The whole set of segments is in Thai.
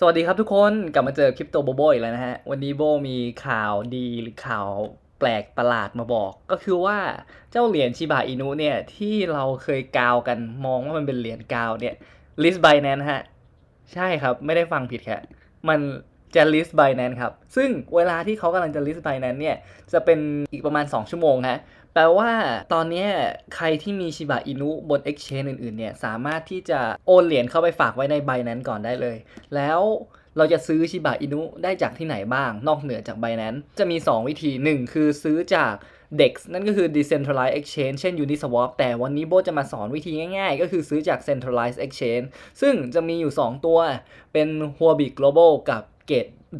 สวัสดีครับทุกคนกลับมาเจอคริปโตโบโบอีกแล้วนะฮะ วันนี้โบมีข่าวดีหรือข่าวแปลกประหลาดมาบอก ก็คือว่าเจ้าเหรียญชิบะอินุเนี่ย ที่เราเคยกาวกันมองว่ามันเป็นเหรียญกาวเนี่ยลิสต์ไบแนนฮะ ใช่ครับไม่ได้ฟังผิดแครับมันจะ list Binance ครับ ซึ่งเวลาที่เขากำลังจะ list Binance เนี่ย จะเป็นอีกประมาณ 2 ชั่วโมงฮะ แปลว่าตอนนี้ใครที่มีชิบะอินุบน Exchange อื่นๆเนี่ยสามารถที่จะโอนเหรียญเข้าไปฝากไว้ใน Binance ก่อนได้เลย แล้วเราจะซื้อชิบะอินุได้จากที่ไหนบ้าง นอกเหนือจาก Binance จะมี 2 วิธี 1 คือซื้อจาก DEX นั่นก็คือ Decentralized Exchange เช่น Uniswap แต่วันนี้โบจะมาสอนวิธีง่ายๆ ก็คือซื้อจาก Centralized Exchange ซึ่งจะมีอยู่ 2 ตัว เป็น Huobi Global กับ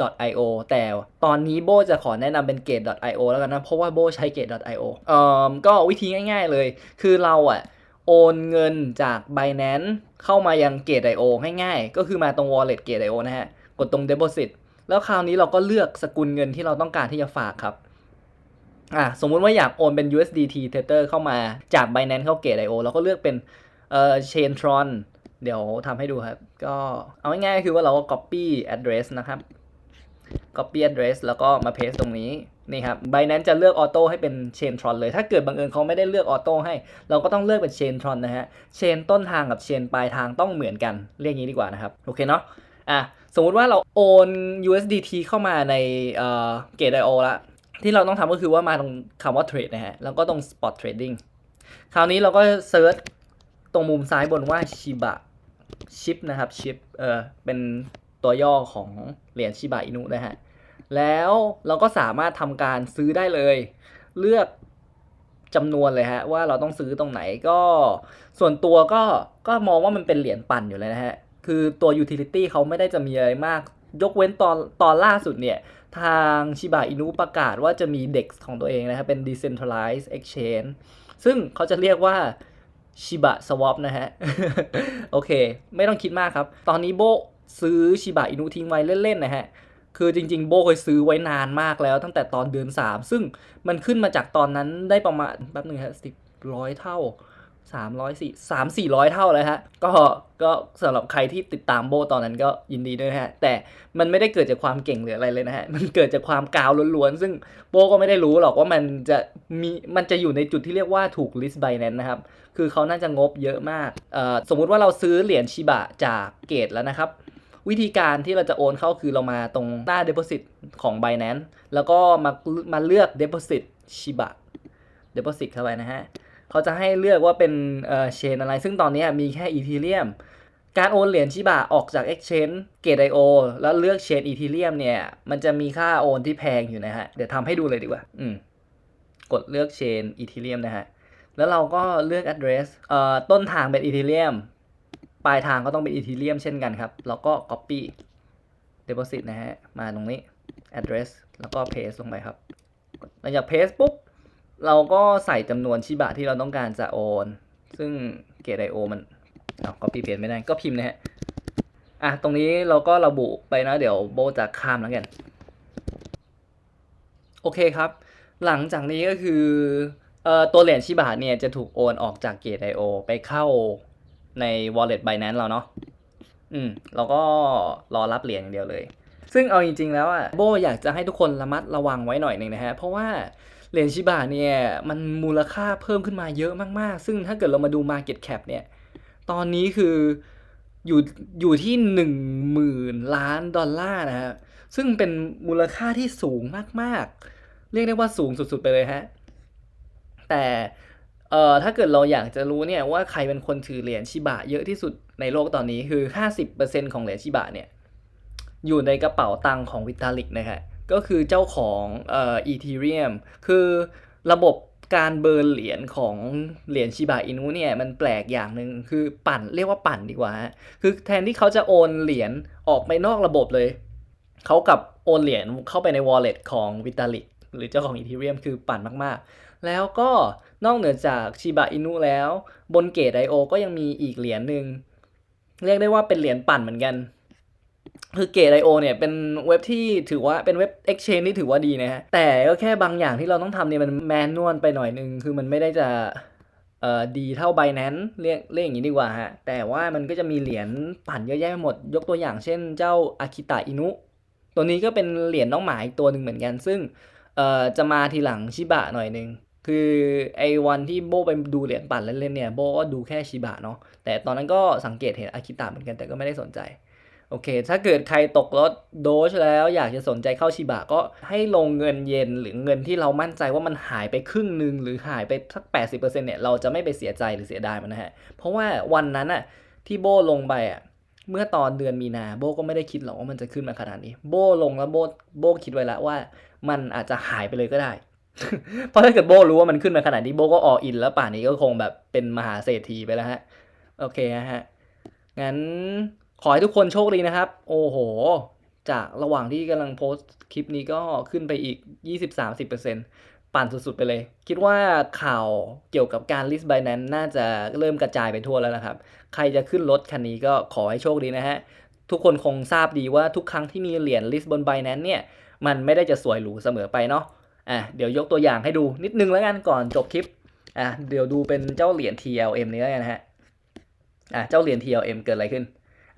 Gate.io แต่ตอนนี้โบจะขอแนะนำเป็น Gate.io แล้วกันนะ เพราะว่าโบใช้ Gate.io เอ่อก็วิธีง่ายๆเลย คือเราอะโอนเงินจาก Binance เข้ามายัง Gate.io ง่ายๆ ก็คือมาตรง Wallet Gate.io นะฮะ กดตรง Deposit แล้วคราวนี้เราก็เลือกสกุลเงินที่เราต้องการที่จะฝากครับอะสมมุติว่าอยากโอนเป็น USDT Tether เข้ามาจาก Binance เข้า Gate.io เราก็เลือกเป็นเอ่อ Chaintron เดี๋ยวทำให้ดูครับ ก็เอาง่ายๆคือว่าเราก็ copy address นะครับ copy address แล้วก็มา paste ตรงนี้นี่ครับ Binance จะเลือกออโต้ให้เป็น Chaintron เลย ถ้าเกิดบังเอิญเขาไม่ได้เลือกออโต้ให้ เราก็ต้องเลือกเป็น Chaintron นะฮะ Chain ต้นทางกับ Chain ปลายทางต้องเหมือนกัน เรียกงี้ดีกว่านะครับ โอเคเนาะอะสมมุติว่าเราโอน USDT เข้ามาในเอ่อ Gate.io ละที่เราต้องทำก็คือว่ามาตรงคำว่า trade นะฮะ แล้วก็ตรง spot trading คราวนี้เราก็เซิร์ชตรงมุมซ้ายบนว่า Shiba ชิปนะครับชิปเออเป็น ตัวย่อของเหรียญชิบะอินุนะฮะ แล้วเราก็สามารถทำการซื้อได้เลย เลือกจำนวนเลยฮะว่าเราต้องซื้อตรงไหนก็ส่วนตัวก็ก็มองว่ามันเป็นเหรียญปั่นอยู่เลยนะฮะ คือตัว utility เขาไม่ได้จะมีอะไรมาก ยกเว้นตอนตอนล่าสุดเนี่ย ทางชิบะอินุประกาศว่าจะมี DEX ของตัวเองนะครับเป็น decentralized exchange ซึ่งเขาจะเรียกว่าชิบะสวอปนะฮะ โอเค ไม่ต้องคิดมากครับ ตอนนี้โบ ซื้อชิบะอินุทิ้งไว้เล่นๆนะฮะคือจริงๆ โบเคยซื้อไว้นานมากแล้วตั้งแต่ตอนเดือน 3 ซึ่งมันขึ้นมาจากตอนนั้นได้ประมาณแป๊บหนึงฮะสิบร้อยเท่า300สี่สามสี่ร้อยเท่าเลยฮะ ก็ ก็สำหรับใครที่ติดตามโบตอนนั้นก็ยินดีด้วยฮะ แต่มันไม่ได้เกิดจากความเก่งหรืออะไรเลยนะฮะ มันเกิดจากความกาวล้วนๆ ซึ่งโบก็ไม่ได้รู้หรอกว่ามันจะมี มันจะอยู่ในจุดที่เรียกว่าถูก list by นั้นนะครับ คือเขาน่าจะงบเยอะมาก เอ่อ สมมุติว่าเราซื้อเหรียญชิบะจากเกตแล้วนะครับ วิธีการที่เราจะโอนเข้าคือเรามาตรงหน้า deposit ของ Binance แล้วก็มามาเลือก deposit ชิบะ deposit เข้าไปนะฮะเขาจะให้เลือกว่าเป็นเอ่อเชนอะไร ซึ่งตอนนี้มีแค่ Ethereum การโอนเหรียญชิบะออกจาก Exchange Gate.io แล้วเลือกเชน Ethereum เนี่ย มันจะมีค่าโอนที่แพงอยู่นะฮะ เดี๋ยวทำให้ดูเลยดีกว่า อืม กดเลือกเชน Ethereum นะฮะ แล้วเราก็เลือก address เอ่อต้นทางเป็น Ethereum ป ลายทางก็ต้องเป็น Ethereum เช่นกันครับ แล้วก็ copy deposit นะฮะ มาตรงนี้ address แล้วก็ paste ลงไปครับ หลังจาก paste ปุ๊บ เราก็ใส่จำนวนชิบะที่เราต้องการจะโอน ซึ่ง Gate.io มันเอา copy paste ไม่ได้ ก็พิมพ์นะฮะ อะ ตรงนี้เราก็ระบุไปนะ เดี๋ยวโบจะข้ามแล้วกัน โอเคครับ หลังจากนี้ก็คือเอ่อตัวเหรียญชิบะเนี่ยจะถูกโอนออกจาก Gate.io ไปเข้า ใน wallet Binance เราเนาะอืมเราก็รอรับเหรียญอย่างเดียวเลย ซึ่งเอาจริง ๆ แล้วอะโบอยากจะให้ทุกคนระมัดระวังไว้หน่อยหนึ่งนะฮะ เพราะว่าเหรียญชิบะเนี่ย มันมูลค่าเพิ่มขึ้นมาเยอะมากๆ ซึ่งถ้าเกิดเรามาดู Market Cap เนี่ย ตอนนี้คืออยู่อยู่ที่หนึ่งหมื่นล้านดอลลาร์นะฮะ ซึ่งเป็นมูลค่าที่สูงมากๆ เรียกได้ว่าสูงสุดๆไปเลยฮะ แต่ เอ่อถ้าเกิดเราอยากจะรู้เนี่ยว่าใครเป็นคนถือเหรียญชิบะเยอะที่สุดในโลกตอนนี้คือ 50%ของเหรียญชิบะเนี่ยอยู่ในกระเป๋าตังค์ของวิตาลิกนะฮะก็คือเจ้าของเอ่ออีทีเรียมคือระบบการเบิร์นเหรียญของเหรียญชิบะอินุเนี่ยมันแปลกอย่างหนึ่งคือปั่นเรียกว่าปั่นดีกว่าฮะคือแทนที่เขาจะโอนเหรียญออกไปนอกระบบเลย เขากับโอนเหรียญเข้าไปใน wallet ของวิตาลิก หรือเจ้าของอีทีเรียมคือปั่นมากๆ แล้วก็นอกเหนือจากชิบะอินุแล้ว บนเกตไอโอก็ยังมีอีกเหรียญหนึ่งเรียกได้ว่าเป็นเหรียญปั่นเหมือนกัน คือเกตไอโอเนี่ยเป็นเว็บที่ถือว่าเป็นเว็บ Exchange ที่ถือว่าดีนะฮะ แต่ก็แค่บางอย่างที่เราต้องทำเนี่ยมันแมนนวลไปหน่อยนึง คือมันไม่ได้จะเอ่อดีเท่า Binance เรียกเรียกอย่างนี้ดีกว่าฮะ แต่ว่ามันก็จะมีเหรียญปั่นเยอะแยะไปหมด ยกตัวอย่างเช่นเจ้าอากิตะอินุ ตัวนี้ก็เป็นเหรียญน้องหมาอีกตัวหนึ่งเหมือนกัน ซึ่ง เอ่อจะมาทีหลังชิบะหน่อยหนึ่งคือไอ้วันที่โบไปดูเหรียญปั่นเล่นๆเนี่ยโบก็ดูแค่ชิบะเนาะแต่ตอนนั้นก็สังเกตเห็นอากิตะเหมือนกันแต่ก็ไม่ได้สนใจโอเค ถ้าเกิดใครตกรถโดชแล้วอยากจะสนใจเข้าชิบะก็ให้ลงเงินเย็นหรือเงินที่เรามั่นใจว่ามันหายไปครึ่งหนึ่งหรือหายไปสัก 80%เนี่ยเราจะไม่ไปเสียใจหรือเสียดายมันนะฮะ เพราะว่าวันนั้นอะที่โบลงไปอะ เมื่อตอนเดือนมีนาโบก็ไม่ได้คิดหรอกว่ามันจะขึ้นมาขนาดนี้ โบลงแล้วโบโบคิดไว้แล้วว่า มันอาจจะหายไปเลยก็ได้ เพราะถ้าเกิดโบรู้ว่ามันขึ้นมาขนาดนี้โบก็อออินแล้วป่านนี้ก็คงแบบเป็นมหาเศรษฐีไปแล้วฮะ โอเคฮะ งั้นขอให้ทุกคนโชคดีนะครับ โอ้โห จากระหว่างที่กำลังโพสต์คลิปนี้ก็ขึ้นไปอีก 20-30% ปั่นสุด ๆ ไปเลย คิดว่าข่าวเกี่ยวกับการ list Binance น่าจะเริ่มกระจายไปทั่วแล้วนะครับ ใครจะขึ้นรถคันนี้ก็ขอให้โชคดีนะฮะ ทุกคนคงทราบดีว่าทุกครั้งที่มีเหรียญ list บน Binance เนี่ย มันไม่ได้จะสวยหรูเสมอไปเนาะอะเดี๋ยวยกตัวอย่างให้ดูนิดนึงแล้วกันก่อนจบคลิปอะเดี๋ยวดูเป็นเจ้าเหรียญ TLM นี้แล้วกันนะฮะอะเจ้าเหรียญ TLM เกิดอะไรขึ้น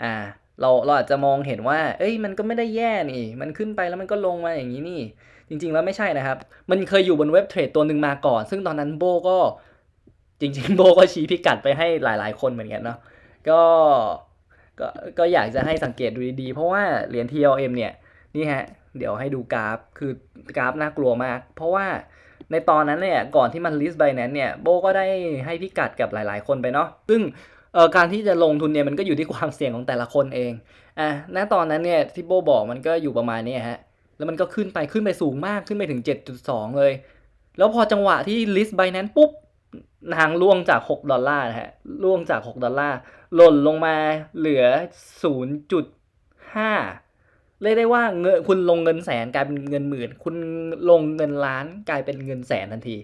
อ่า เราเราอาจจะมองเห็นว่า เอ้ยมันก็ไม่ได้แย่นี่ มันขึ้นไปแล้วมันก็ลงมาอย่างนี้นี่ จริง ๆ แล้วไม่ใช่นะครับ มันเคยอยู่บนเว็บเทรดตัวหนึ่งมาก่อน ซึ่งตอนนั้นโบก็จริง ๆ โบก็ชี้พิกัดไปให้หลายๆ คนเหมือนกันเนาะก็ก็ก็อยากจะให้สังเกตดูดีๆ เพราะว่าเหรียญ TLM เนี่ยนี่ฮะเดี๋ยวให้ดูกราฟคือกราฟน่ากลัวมาก เพราะว่าในตอนนั้นเนี่ยก่อนที่มัน list Binance เนี่ยโบก็ได้ให้พิกัดกับหลาย ๆ คนไปเนาะซึ่ง เอ่อการที่จะลงทุนเนี่ยมันก็อยู่ที่ความเสี่ยงของแต่ละคนเองอะณตอนนั้นเนี่ยที่โบบอกมันก็อยู่ประมาณนี้ฮะแล้วมันก็ขึ้นไปขึ้นไปสูงมากขึ้นไปถึง 7.2 เลย แล้วพอจังหวะที่ list Binance ปุ๊บนางล่วงจาก 6 ดอลลาร์นะฮะล่วงจาก 6 ดอลลาร์หล่นลงมาเหลือ 0.5 เรียกได้ว่าเงินคุณลงเงินแสนกลายเป็นเงินหมื่น คุณลงเงินล้านกลายเป็นเงินแสนทันที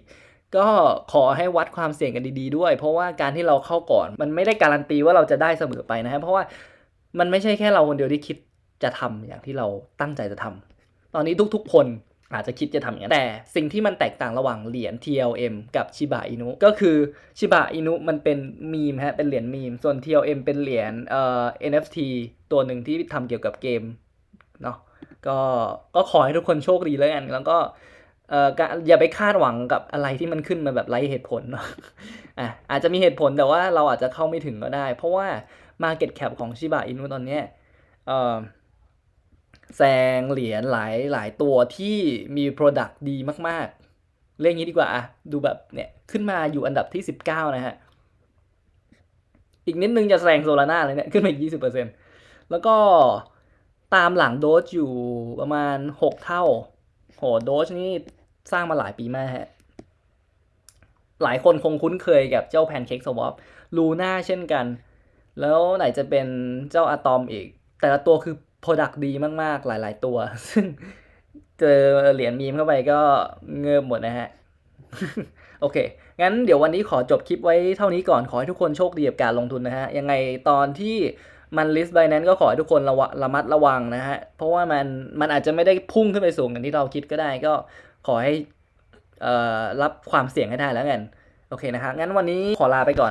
ก็ขอให้วัดความเสี่ยงกันดี ๆ ด้วย เพราะว่าการที่เราเข้าก่อน มันไม่ได้การันตีว่าเราจะได้เสมอไปนะฮะเพราะว่ามันไม่ใช่แค่เราคนเดียวที่คิดจะทำอย่างที่เราตั้งใจจะทำตอนนี้ทุกๆ คนอาจจะคิดจะทำอย่างนั้แต่สิ่งที่มันแตกต่างระหว่างเหรียญ TLM กับ Shiba Inu ก็คือ Shiba Inu มันเป็นมีมฮะเป็นเหรียญมีม ส่วน TLM เป็นเหรียญเอ่อ NFT ตัวหนึ่งที่ทำเกี่ยวกับเกมเนาะก็ก็ขอให้ทุกคนโชคดีแล้วกันแล้วก็ เอ่ออย่าไปคาดหวังกับอะไรที่มันขึ้นมาแบบไร้เหตุผลเนาะอะอาจจะมีเหตุผลแต่ว่าเราอาจจะเข้าไม่ถึงก็ได้ เพราะว่า Market Cap ของ Shiba Inu ตอนเนี้ยเอ่อแซงเหรียญหลายหลายตัวที่มี Product ดีมากๆ เรียกงี้ดีกว่าอะดูแบบเนี่ยขึ้นมาอยู่อันดับที่ 19 นะฮะ อีกนิดนึงจะแซงโซลาร่าเลยเนี่ย ขึ้นมาอีก 20%แล้วก็ตามหลังโดจอยู่ประมาณ 6 เท่า โห โดจนี่ สร้างมาหลายปีมากฮะ หลายคนคงคุ้นเคยกับเจ้าแพนเค้กสวอปลูน่าเช่นกัน แล้วไหนจะเป็นเจ้าอะตอมอีก แต่ละตัวคือ Product ดีมากๆ หลาย ๆ ตัว ซึ่งเจอเหรียญมีมเข้าไปก็เงิบหมดนะฮะ โอเค งั้นเดี๋ยววันนี้ขอจบคลิปไว้เท่านี้ก่อน ขอให้ทุกคนโชคดีกับการลงทุนนะฮะ ยังไงตอนที่มัน list Binance ก็ขอให้ทุกคนระะระมัดระวังนะฮะ เพราะว่ามันมันอาจจะไม่ได้พุ่งขึ้นไปสูงอย่างที่เราคิดก็ได้ก็ ขอให้รับความเสี่ยงให้ได้แล้วกัน โอเคนะฮะงั้นวันนี้ขอลาไปก่อน